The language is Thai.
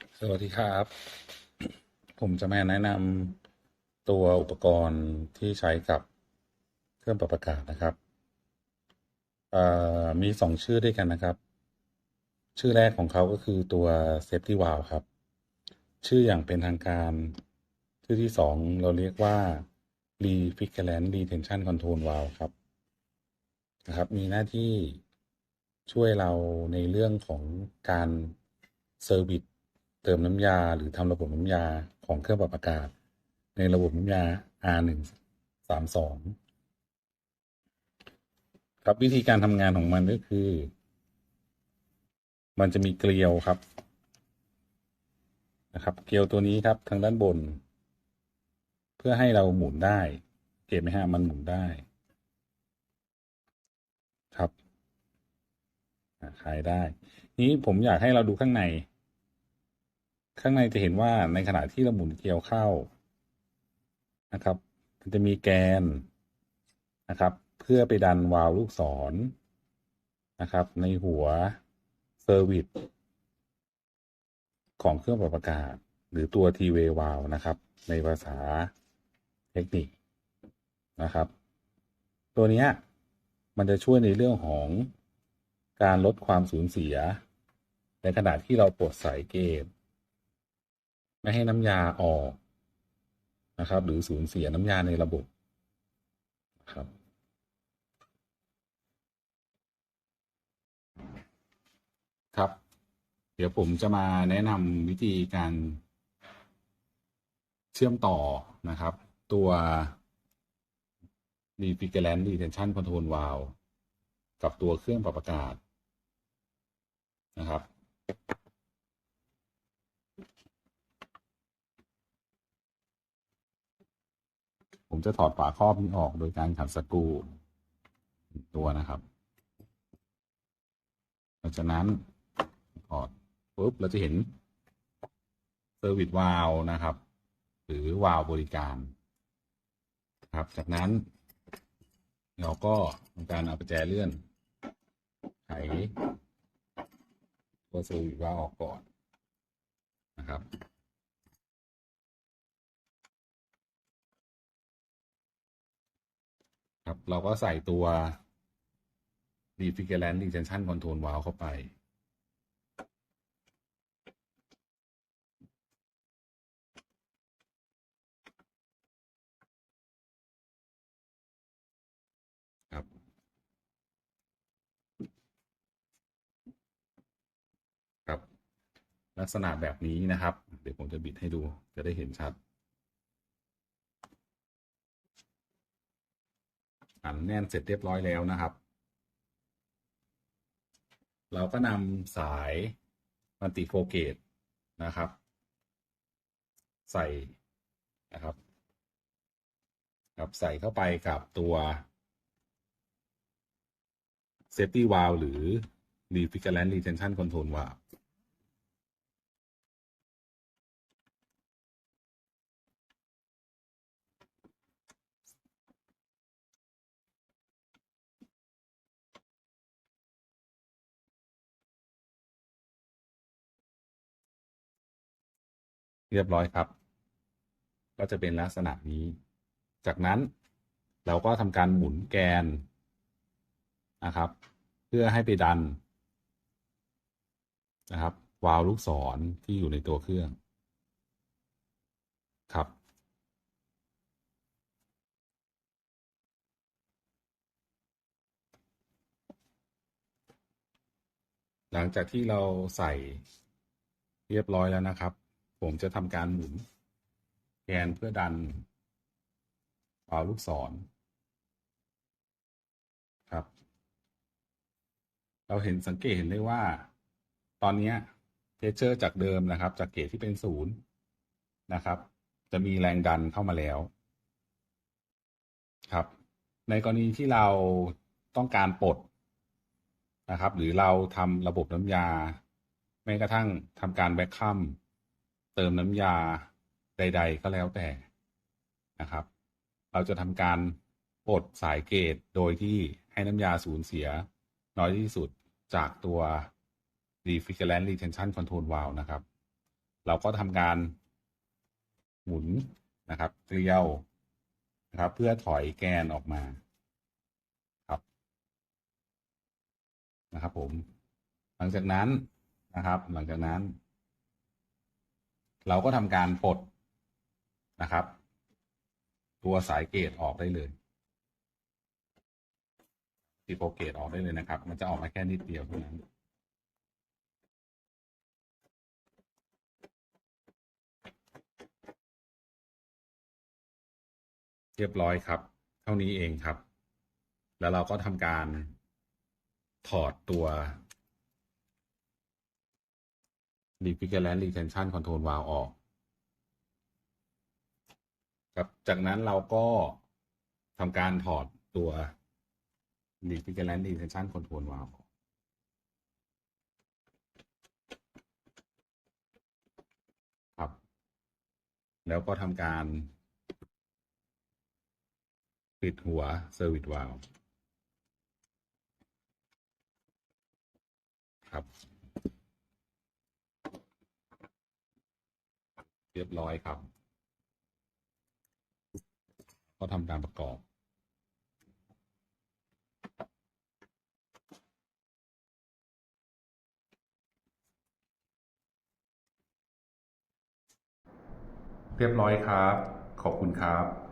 สวัสดีครับ ผมจะมาแนะนำตัวอุปกรณ์ที่ใช้กับเครื่องปรับอากาศนะครับมีสองชื่อด้วยกันนะครับ ชื่อแรกของเขาก็คือตัว Safety Valve ครับ ชื่ออย่างเป็นทางการ ชื่อที่สองเราเรียกว่า Refrigerant Retention Control Valve ครับนะครับ มีหน้าที่ช่วยเราในเรื่องของการเซอร์วิส เติมน้ำยา หรือทำระบบน้ำยาของเครื่องปรับอากาศ ในระบบน้ำยา R132 ครับวิธีการทำงานของมันก็คือ มันจะมีเกลียวครับ นะครับ เกลียวตัวนี้ครับทางด้านบน เพื่อให้เราหมุนได้เก็บไหมฮะมันหมุนได้ครับคลายได้ นี้ผมอยากให้เราดูข้างใน ข้างในจะเห็นว่าในขณะที่เราหมุนเกลียวเข้านะครับ มันจะมีแกนนะครับ เพื่อไปดันวาล์วลูกศรนะครับ ในหัวเซอร์วิสของเครื่องปรับอากาศ หรือตัวทีเววาลนะครับ ในภาษาเทคนิคนะครับ ตัวนี้มันจะช่วยในเรื่องของการลดความสูญเสีย ในขณะที่เราปลดสายเกจ ไม่ให้น้ำยาออกนะครับ หรือสูญเสียน้ำยาในระบบครับครับ เดี๋ยวผมจะมาแนะนำวิธีการเชื่อมต่อนะครับ ตัว Refrigerant Retention Control Valve กับตัวเครื่องปรับอากาศนะครับ ผม จะถอดฝาครอบนี้ออกโดยการขันสกรูตัวนะครับหลังจากนั้นถอดปุ๊บเราจะเห็นเซอร์วิสวาลนะครับ หรือวาลบริการ ครับ จากนั้น เราก็ทำการเอาประแจเลื่อน ไขตัวเซอร์วิสวาลออกก่อนนะครับ ครับ เราก็ใส่ตัว Refrigerant Retention Control Valve เข้าไป ครับ ครับ ลักษณะแบบนี้นะครับ เดี๋ยวผมจะบิดให้ดูจะได้เห็นชัด อันแน่นเสร็จเรียบร้อยแล้วนะครับ เราก็นำสายมัลติโฟเกตนะครับ ใส่นะครับครับใส่เข้าไปกับตัว Safety Valve หรือ Refrigerant Retention Control Valve เรียบร้อยครับ ก็จะเป็นลักษณะนี้ จากนั้นเราก็ทำการหมุนแกนนะครับ เพื่อให้ไปดันนะครับ วาล์วลูกศรที่อยู่ในตัวเครื่องครับ หลังจากที่เราใส่เรียบร้อยแล้วนะครับ ผมจะทำการหมุนแกนเพื่อดันวาล์วลูกศรครับ เราเห็นสังเกตเห็นได้ว่า ตอนนี้เพชเชอร์จากเดิมนะครับ จากเกจที่เป็นศูนย์นะครับ จะมีแรงดันเข้ามาแล้ว ครับ ในกรณีที่เราต้องการปลดนะครับ หรือเราทำระบบน้ำยาแม้กระทั่งทำการแบ็คคัม เติมน้ำยาใด ๆ ก็แล้วแต่นะครับ เราจะทำการปลดสายเกตโดยที่ให้น้ำยาสูญเสียน้อยที่สุดจากตัว Refrigerant Retention Control Valve นะครับ เราก็ทำการหมุนนะครับเกลียวนะครับ เพื่อถอยแกนออกมาครับนะครับผม หลังจากนั้นนะครับ หลังจากนั้น เราก็ทำการปลดนะครับ ตัวสายเกตออกได้เลยติโปรเกตออกได้เลยนะครับ มันจะออกมาแค่นิดเดียวเท่านั้นเรียบร้อยครับ เท่านี้เองครับ แล้วเราก็ทำการถอดตัว Refrigerant Retention Control Valve ออกครับจากนั้นเราก็ทำการถอดตัว Refrigerant Retention Control Valve ออกครับ แล้วก็ทำการ ปิดหัว Service Valve ครับ เรียบร้อยครับ ก็ทำการประกอบ เรียบร้อยครับ ขอบคุณครับ